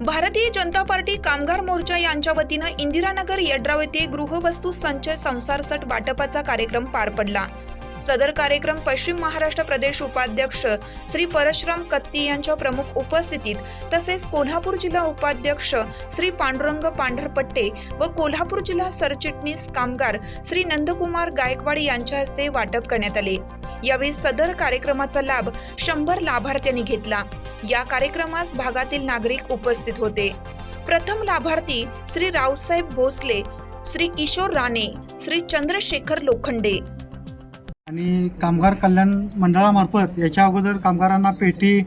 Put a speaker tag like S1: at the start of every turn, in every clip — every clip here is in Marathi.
S1: भारतीय जनता पार्टी कामगार मोर्चा यांच्या वतीनं इंदिरानगर येड्राव येथे गृहवस्तू संचय संसारसट वाटपाचा कार्यक्रम पार पडला. सदर कार्यक्रम पश्चिम महाराष्ट्र प्रदेश उपाध्यक्ष श्री परशुराम कत्ती यांच्या प्रमुख उपस्थितीत तसेच कोल्हापूर जिल्हा उपाध्यक्ष श्री पांडुरंग पांढरपट्टे व कोल्हापूर जिल्हा सरचिटणीस कामगार श्री नंदकुमार गायकवाड यांच्या हस्ते वाटप करण्यात आले. यावेळी सदर कार्यक्रमाचा लाभ शंभर लाभार्थ्यांनी घेतला. या कार्यक्रमास भागातील नागरिक उपस्थित होते. प्रथम लाभार्थी श्री रावसाहेब भोसले श्री किशोर राणे श्री चंद्रशेखर लोखंडे.
S2: आणि कामगार कल्याण मंडळामार्फत याच्या अगोदर कामगारांना पेटी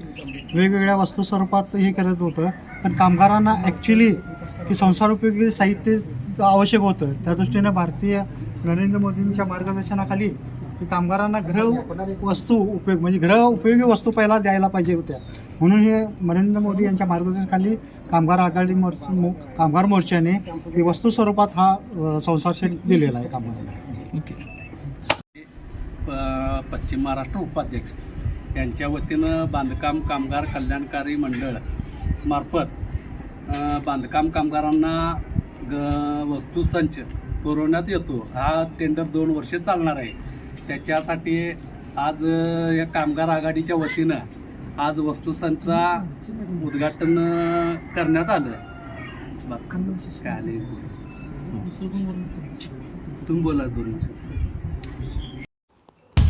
S2: वेगवेगळ्या वस्तू स्वरूपात हे करत होतं. पण कामगारांना ॲक्च्युली की संसारोपयोगी साहित्य आवश्यक होतं. त्या दृष्टीने भारतीय नरेंद्र मोदींच्या मार्गदर्शनाखाली की कामगारांना ग्रह वस्तू उपयोग म्हणजे ग्रह उपयोगी वस्तू पहिला द्यायला पाहिजे होत्या. म्हणून हे नरेंद्र मोदी यांच्या मार्गदर्शनाखाली कामगार आघाडी मोर् कामगार मोर्चाने वस्तू स्वरूपात हा अ, संसार दिलेला आहे कामगारांना.
S3: प- पश्चिम महाराष्ट्र उपाध्यक्ष. यांच्या वतीनं बांधकाम कामगार कल्याणकारी मंडळ मार्फत बांधकाम कामगारांना ग वस्तू संच पुरवण्यात येतो. हा टेंडर दोन वर्षे चालणार आहे. त्याच्यासाठी आज या कामगार आघाडीच्या वतीनं आज वस्तुसंचा उद्घाटन करण्यात आलं. बस. काय आले? तुम्ही बोला दोन